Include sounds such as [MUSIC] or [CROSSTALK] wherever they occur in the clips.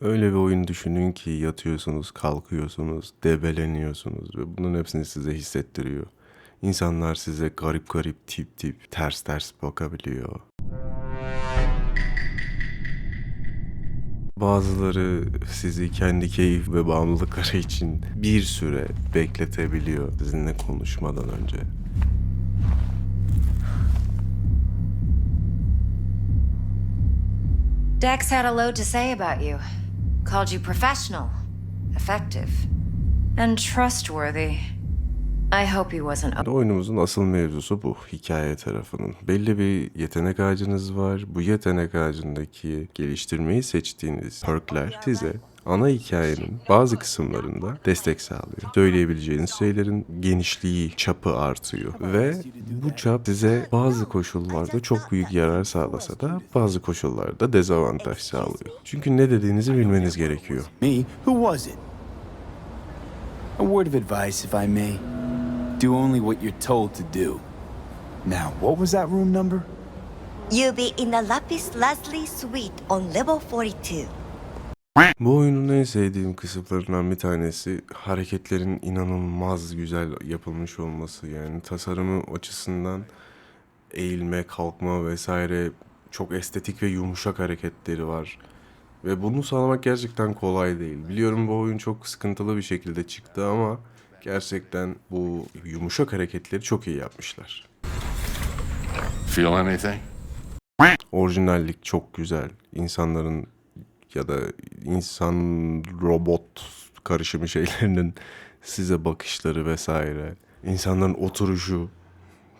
Öyle bir oyun düşünün ki yatıyorsunuz, kalkıyorsunuz, debeleniyorsunuz ve bunun hepsini size hissettiriyor. İnsanlar size garip garip tip tip ters ters bakabiliyor. Bazıları sizi kendi keyif ve bağımlılıkları için bir süre bekletebiliyor sizinle konuşmadan önce. Dex had a load to say about you. Called you professional, effective, and trustworthy. I hope he wasn't. Yani oyunumuzun asıl mevzusu bu. Hikaye tarafının. Belli bir yetenek ağacınız var. Bu yetenek ağacındaki geliştirmeyi seçtiğiniz perkler size ana hikayenin bazı kısımlarında destek sağlıyor. Söyleyebileceğiniz şeylerin genişliği, çapı artıyor. Ve bu çap size bazı koşullarda çok büyük yarar sağlasa da bazı koşullarda dezavantaj sağlıyor. Çünkü ne dediğinizi bilmeniz gerekiyor. Me? Who was it? A word of advice, if I may. Do only what you're told to do. Now, what was that room number? You'll be in the Lapis Lazuli suite on level 42. Bu oyunun en sevdiğim kısımlarından bir tanesi hareketlerin inanılmaz güzel yapılmış olması. Yani tasarımı açısından eğilme, kalkma vesaire çok estetik ve yumuşak hareketleri var. Ve bunu sağlamak gerçekten kolay değil. Biliyorum bu oyun çok sıkıntılı bir şekilde çıktı ama gerçekten bu yumuşak hareketleri çok iyi yapmışlar. Feel anything? Orijinallik çok güzel. İnsanların ya da insan robot karışımı şeylerinin size bakışları vesaire. İnsanların oturuşu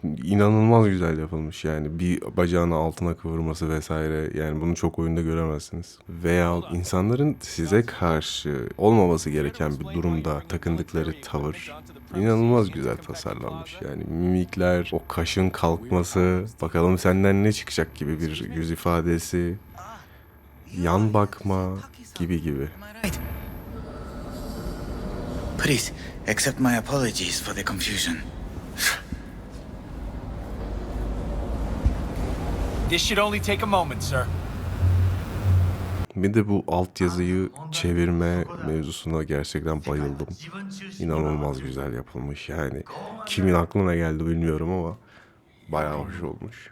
inanılmaz güzel yapılmış yani bir bacağını altına kıvırması vesaire yani bunu çok oyunda göremezsiniz. Veya insanların size karşı olmaması gereken bir durumda takındıkları tavır inanılmaz güzel tasarlanmış. Yani mimikler, o kaşın kalkması, bakalım senden ne çıkacak gibi bir yüz ifadesi, yan bakma gibi gibi. Please accept my apologies for the confusion. This should only take a moment, sir. Bir de bu altyazıyı çevirme mevzusuna gerçekten bayıldım. İnanılmaz güzel yapılmış yani. Kimin aklına geldi bilmiyorum ama bayağı hoş olmuş.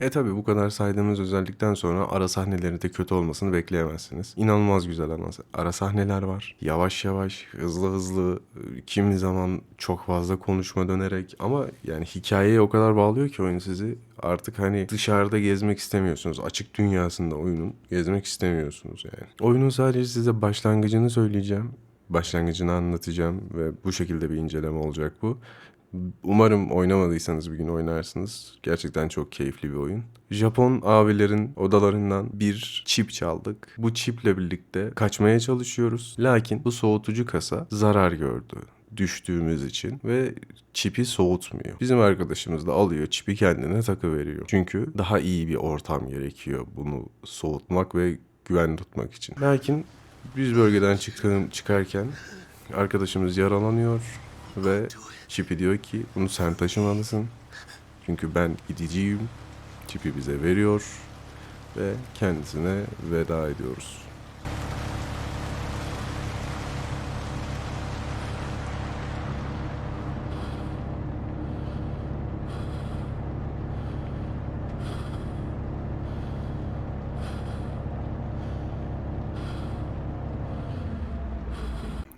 E tabi bu kadar saydığımız özellikten sonra ara sahneleri de kötü olmasını bekleyemezsiniz. İnanılmaz güzel ara sahneler var. Yavaş yavaş, hızlı hızlı, kimi zaman çok fazla konuşma dönerek ama yani hikayeye o kadar bağlıyor ki oyun sizi artık hani dışarıda gezmek istemiyorsunuz. Açık dünyasında oyunun gezmek istemiyorsunuz yani. Oyunun sadece size başlangıcını söyleyeceğim. Başlangıcını anlatacağım ve bu şekilde bir inceleme olacak bu. Umarım oynamadıysanız bir gün oynarsınız. Gerçekten çok keyifli bir oyun. Japon abilerin odalarından bir çip çaldık. Bu çiple birlikte kaçmaya çalışıyoruz. Lakin bu soğutucu kasa zarar gördü düştüğümüz için ve çipi soğutmuyor. Bizim arkadaşımız da alıyor çipi kendine takı veriyor. Çünkü daha iyi bir ortam gerekiyor bunu soğutmak ve güven tutmak için. Lakin biz bölgeden çıkın, çıkarken arkadaşımız yaralanıyor ve çipi diyor ki bunu sen taşımalısın. Çünkü ben gideceğim. Çipi bize veriyor ve kendisine veda ediyoruz.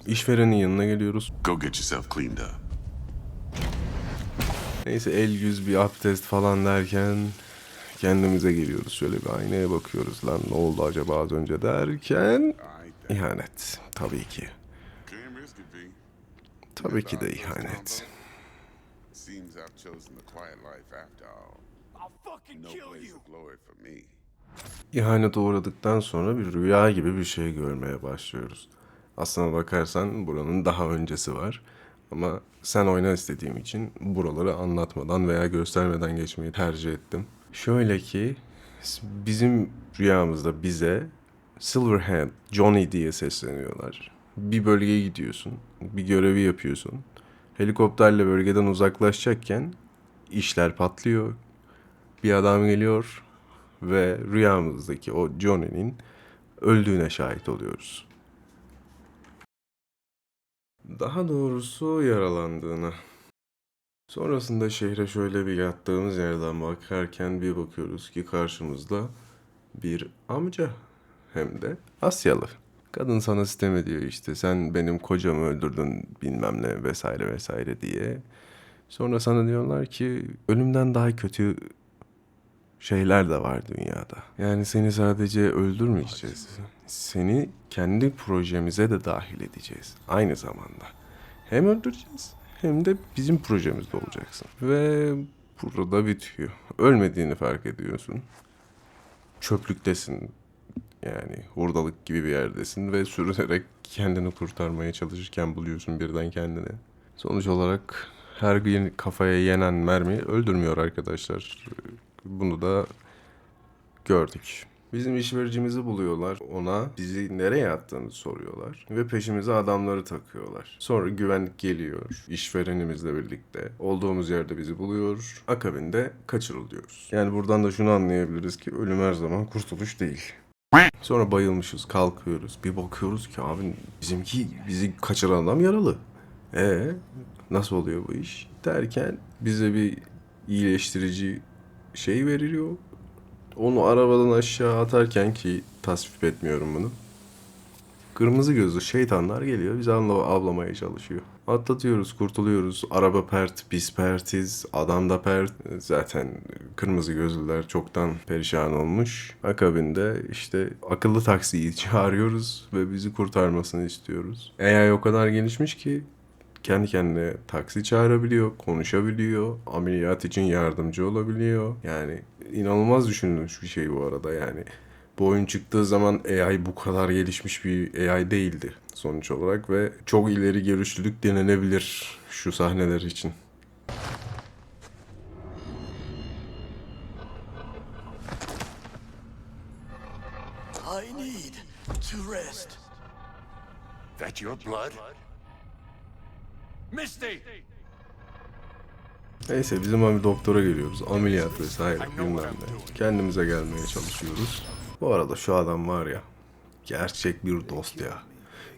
İşverenin yanına geliyoruz. Go get yourself cleaned up. Neyse el yüz bir abdest falan derken kendimize geliyoruz. Şöyle bir aynaya bakıyoruz. Lan ne oldu acaba az önce derken ihanet. Tabii ki. Tabii ki de ihanet. Seems I've chosen the quiet life after all. I'll fucking No kill place you. of glory for me. İhanete uğradıktan sonra bir rüya gibi bir şey görmeye başlıyoruz. Aslına bakarsan buranın daha öncesi var. Ama sen oyna istediğim için buraları anlatmadan veya göstermeden geçmeyi tercih ettim. Şöyle ki bizim rüyamızda bize Silverhand, Johnny diye sesleniyorlar. Bir bölgeye gidiyorsun, bir görevi yapıyorsun. Helikopterle bölgeden uzaklaşacakken işler patlıyor. Bir adam geliyor ve rüyamızdaki o Johnny'nin öldüğüne şahit oluyoruz. Daha doğrusu yaralandığına. Sonrasında şehre şöyle bir yattığımız yerden bakarken bir bakıyoruz ki karşımızda bir amca hem de Asyalı. Kadın sana sitem ediyor işte sen benim kocamı öldürdün bilmem ne vesaire vesaire diye. Sonra sana diyorlar ki ölümden daha kötü şeyler de var dünyada. Yani seni sadece öldürmeyeceğiz. Seni kendi projemize de dahil edeceğiz aynı zamanda. Hem öldüreceğiz hem de bizim projemizde olacaksın. Ve burada bitiyor. Ölmediğini fark ediyorsun. Çöplüktesin. Yani hurdalık gibi bir yerdesin ve sürünerek kendini kurtarmaya çalışırken buluyorsun birden kendini. Sonuç olarak her gün kafaya yenen mermi öldürmüyor arkadaşlar. Bunu da gördük. Bizim işvericimizi buluyorlar. Ona bizi nereye attığını soruyorlar. Ve peşimize adamları takıyorlar. Sonra güvenlik geliyor. işverenimizle birlikte. Olduğumuz yerde bizi buluyor. Akabinde kaçırılıyoruz. Yani buradan da şunu anlayabiliriz ki ölüm her zaman kurtuluş değil. Sonra bayılmışız, kalkıyoruz. Bir bakıyoruz ki abi bizimki bizi kaçıran adam yaralı. E nasıl oluyor bu iş? Derken bize bir iyileştirici şey veriliyor. Onu arabadan aşağı atarken ki tasvip etmiyorum bunu. Kırmızı gözlü şeytanlar geliyor bizi avla- avlamaya çalışıyor. Atlatıyoruz, kurtuluyoruz. Araba pert, biz pertiz, adam da pert. Zaten kırmızı gözlüler çoktan perişan olmuş. Akabinde işte akıllı taksiyi [LAUGHS] çağırıyoruz ve bizi kurtarmasını istiyoruz. AI o kadar gelişmiş ki kendi kendine taksi çağırabiliyor, konuşabiliyor, ameliyat için yardımcı olabiliyor. Yani inanılmaz düşünülmüş bir şey bu arada yani. Bu oyun çıktığı zaman AI bu kadar gelişmiş bir AI değildi sonuç olarak ve çok ileri görüşlülük denenebilir şu sahneler için. I need to rest. That your blood? Misty! Neyse bizim abi doktora geliyoruz. Ameliyat vesaire bilmem ne. Kendimize gelmeye çalışıyoruz. Bu arada şu adam var ya. Gerçek bir dost ya.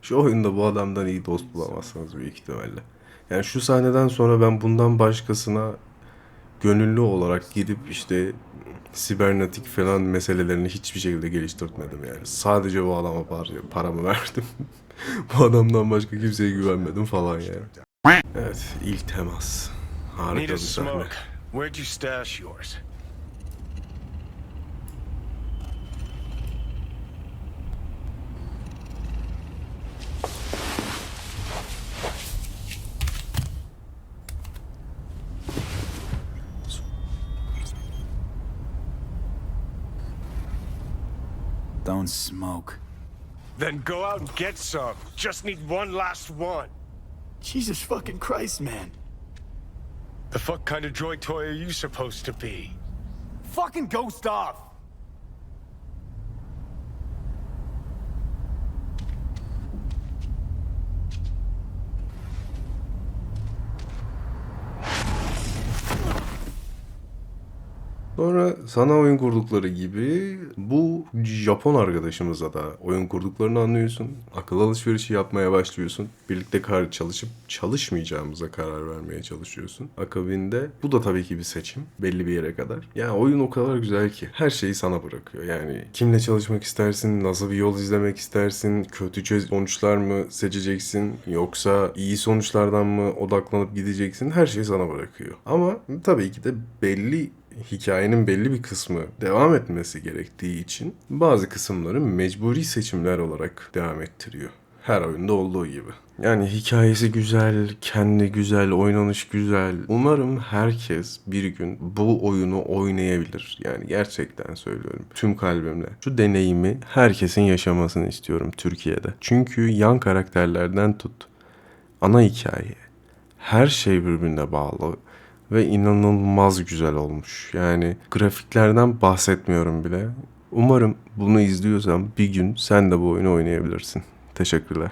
Şu oyunda bu adamdan iyi dost bulamazsınız büyük ihtimalle. Yani şu sahneden sonra ben bundan başkasına gönüllü olarak gidip işte sibernetik falan meselelerini hiçbir şekilde geliştirmedim yani. Sadece bu adama par- paramı [LAUGHS] verdim. bu adamdan başka kimseye güvenmedim falan yani. Evet ilk temas. Harika Need bir a sahne. smoke. Where'd you stash yours? Don't smoke. Then go out and get some. Just need one last one. Jesus fucking Christ, man. The fuck kind of droid toy are you supposed to be? Fucking ghost off. Sonra sana oyun kurdukları gibi bu Japon arkadaşımıza da oyun kurduklarını anlıyorsun. Akıl alışverişi yapmaya başlıyorsun. Birlikte kar çalışıp çalışmayacağımıza karar vermeye çalışıyorsun. Akabinde bu da tabii ki bir seçim belli bir yere kadar. Yani oyun o kadar güzel ki her şeyi sana bırakıyor. Yani kimle çalışmak istersin, nasıl bir yol izlemek istersin, kötü sonuçlar mı seçeceksin yoksa iyi sonuçlardan mı odaklanıp gideceksin her şeyi sana bırakıyor. Ama tabii ki de belli hikayenin belli bir kısmı devam etmesi gerektiği için bazı kısımları mecburi seçimler olarak devam ettiriyor. Her oyunda olduğu gibi. Yani hikayesi güzel, kendi güzel, oynanış güzel. Umarım herkes bir gün bu oyunu oynayabilir. Yani gerçekten söylüyorum tüm kalbimle. Şu deneyimi herkesin yaşamasını istiyorum Türkiye'de. Çünkü yan karakterlerden tut ana hikaye her şey birbirine bağlı ve inanılmaz güzel olmuş. Yani grafiklerden bahsetmiyorum bile. Umarım bunu izliyorsam bir gün sen de bu oyunu oynayabilirsin. Teşekkürler.